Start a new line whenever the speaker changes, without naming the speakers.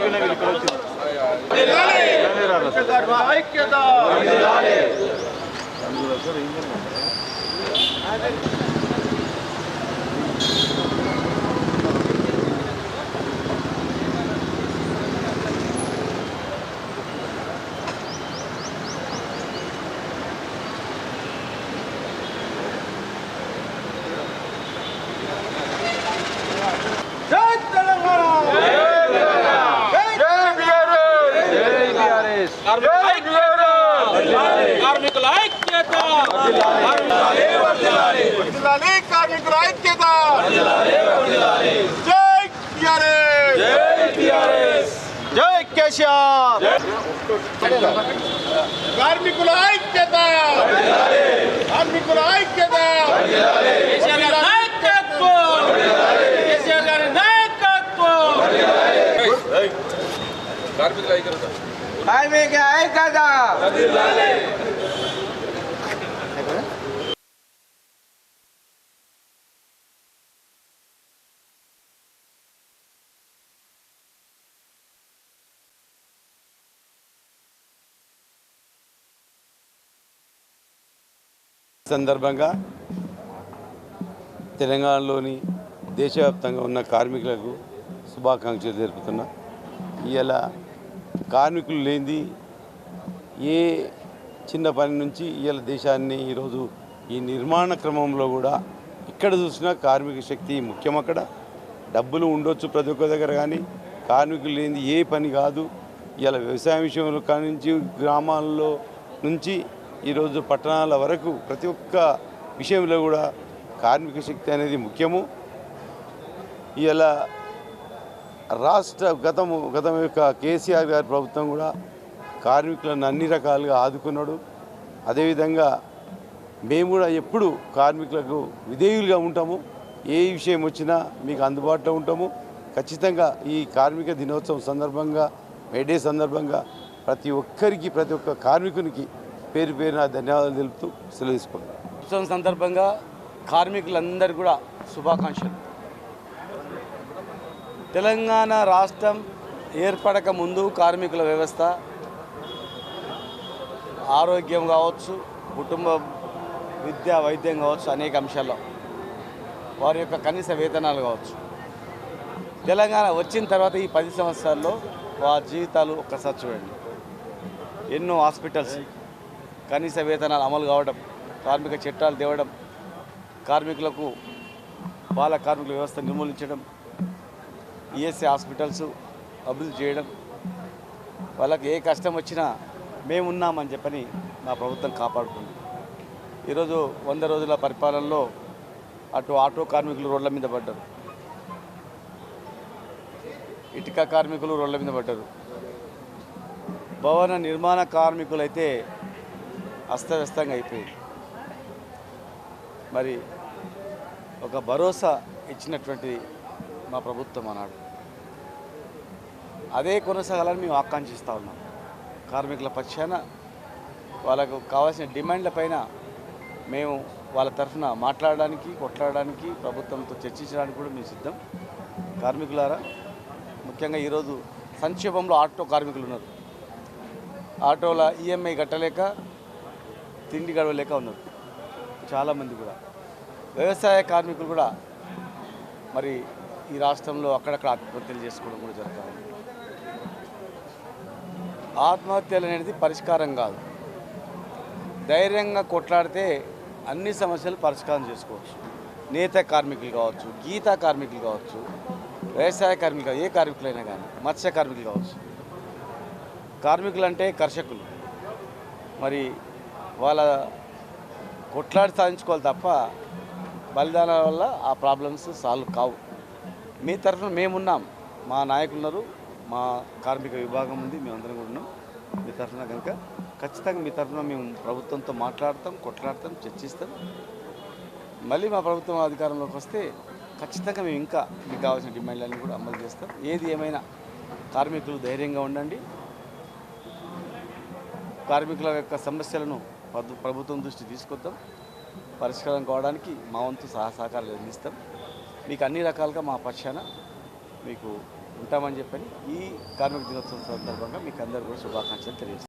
వీళ్ళు ఇక్కడ వచ్చి
ఐక్యత జై తెలంగాణ జై బీఆర్ఎస్ కార్మికుల ఐక్యత వర్ధిల్లాలి కార్మికుల ఐక్యత జై టిఆర్ఎస్ జై కేసీఆర్ కార్మికుల ఐక్యత కార్మికుల ఐక్యత కార్మికుల ఐక్యత కార్మిక ఐక్యత
సందర్భంగా తెలంగాణలోని దేశవ్యాప్తంగా ఉన్న కార్మికులకు శుభాకాంక్షలు తెలుపుతున్నా. ఇలా కార్మికులు లేనిది ఏ చిన్న పని నుంచి ఇవాళ దేశాన్ని ఈరోజు ఈ నిర్మాణ క్రమంలో కూడా ఇక్కడ చూసినా కార్మిక శక్తి ముఖ్యం అక్కడ. డబ్బులు ఉండొచ్చు ప్రతి ఒక్క దగ్గర కానీ కార్మికులు లేనిది ఏ పని కాదు. ఇలా వ్యవసాయ విషయంలో కానించి గ్రామాల్లో నుంచి ఈరోజు పట్టణాల వరకు ప్రతి ఒక్క విషయంలో కూడా కార్మిక శక్తి అనేది ముఖ్యము. ఇలా రాష్ట్ర గతము గతం యొక్క కేసీఆర్ గారి ప్రభుత్వం కూడా కార్మికులను అన్ని రకాలుగా ఆదుకున్నాడు. అదేవిధంగా మేము కూడా ఎప్పుడు కార్మికులకు విధేయులుగా ఉంటాము. ఏ విషయం వచ్చినా మీకు అందుబాటులో ఉంటాము. ఖచ్చితంగా ఈ కార్మిక దినోత్సవం సందర్భంగా మేడే సందర్భంగా ప్రతి ఒక్కరికి ప్రతి ఒక్క కార్మికునికి పేరు పేరున ధన్యవాదాలు తెలుపుతూ సెలవు
ఉత్సవం సందర్భంగా కార్మికులందరూ కూడా శుభాకాంక్షలు. తెలంగాణ రాష్ట్రం ఏర్పడక ముందు కార్మికుల వ్యవస్థ ఆరోగ్యం కావచ్చు కుటుంబ విద్య వైద్యం కావచ్చు అనేక అంశాల్లో వారి యొక్క కనీస వేతనాలు కావచ్చు. తెలంగాణ వచ్చిన తర్వాత ఈ పది సంవత్సరాల్లో వారి జీవితాలు ఒక్కసారి చూడండి. ఎన్నో హాస్పిటల్స్ కనీస వేతనాలు అమలు కావడం కార్మిక చట్టాలు తేవడం కార్మికులకు బాల కార్మికుల వ్యవస్థ నిర్మూలించడం ఈఎస్ఐ హాస్పిటల్స్ అభివృద్ధి చేయడం వాళ్ళకి ఏ కష్టం వచ్చినా మేమున్నామని చెప్పని మా ప్రభుత్వం కాపాడుకుంది. ఈరోజు వంద రోజుల పరిపాలనలో అటు ఆటో కార్మికులు రోడ్ల మీద పడ్డారు. ఇటుక కార్మికులు రోడ్ల మీద పడ్డారు. భవన నిర్మాణ కార్మికులైతే అస్తవ్యస్తంగా అయిపోయింది. మరి ఒక భరోసా ఇచ్చినటువంటి మా ప్రభుత్వం అన్నాడు అదే కొనసాగాలని మేము ఆకాంక్షిస్తూ ఉన్నాం. కార్మికుల పక్షాన వాళ్ళకు కావాల్సిన డిమాండ్ల పైన మేము వాళ్ళ తరఫున మాట్లాడడానికి కొట్లాడడానికి ప్రభుత్వంతో చర్చించడానికి కూడా మేము సిద్ధం. కార్మికులారా ముఖ్యంగా ఈరోజు సంక్షేమంలో ఆటో కార్మికులు ఉన్నారు. ఆటోల ఈఎంఐ కట్టలేక తిండి గడవలేక ఉన్నారు. చాలామంది కూడా. వ్యవసాయ కార్మికులు కూడా మరి ఈ రాష్ట్రంలో అక్కడక్కడ ఆత్మహత్యలు చేసుకోవడం కూడా జరుగుతూ ఉంది. ఆత్మహత్యలు అనేది పరిష్కారం కాదు. ధైర్యంగా కొట్లాడితే అన్ని సమస్యలు పరిష్కారం చేసుకోవచ్చు. నేత కార్మికులు కావచ్చు గీతా కార్మికులు కావచ్చు వ్యవసాయ కార్మికులు ఏ కార్మికులైనా కానీ మత్స్య కార్మికులు కావచ్చు. కార్మికులు అంటే కర్షకులు. మరి వాళ్ళ కొట్లాడి సాధించుకోవాలి తప్ప బలిదానాల వల్ల ఆ ప్రాబ్లమ్స్ సాల్వ్ కావు. మీ తరఫున మేమున్నాం. మా నాయకులున్నారు మా కార్మిక విభాగం ఉంది. మేమందరం కూడా ఉన్నాం. మీ తరఫున కనుక ఖచ్చితంగా మీ తరఫున మేము ప్రభుత్వంతో మాట్లాడతాం కొట్లాడతాం చర్చిస్తాం. మళ్ళీ మా ప్రభుత్వం అధికారంలోకి వస్తే ఖచ్చితంగా మేము ఇంకా మీకు కావాల్సిన డిమాండ్లన్నీ కూడా అమలు చేస్తాం. ఏది ఏమైనా కార్మికులు ధైర్యంగా ఉండండి. కార్మికుల యొక్క సమస్యలను ప్రభుత్వం దృష్టి తీసుకొద్దాం. పరిష్కారం కావడానికి మా వంతు సహా సహకారాలు అందిస్తాం. మీకు అన్ని రకాలుగా మా పక్షాన మీకు ఉంటామని చెప్పని ఈ కార్మిక దినోత్సవం సందర్భంగా మీకు అందరూ కూడా శుభాకాంక్షలు తెలియజేస్తాం.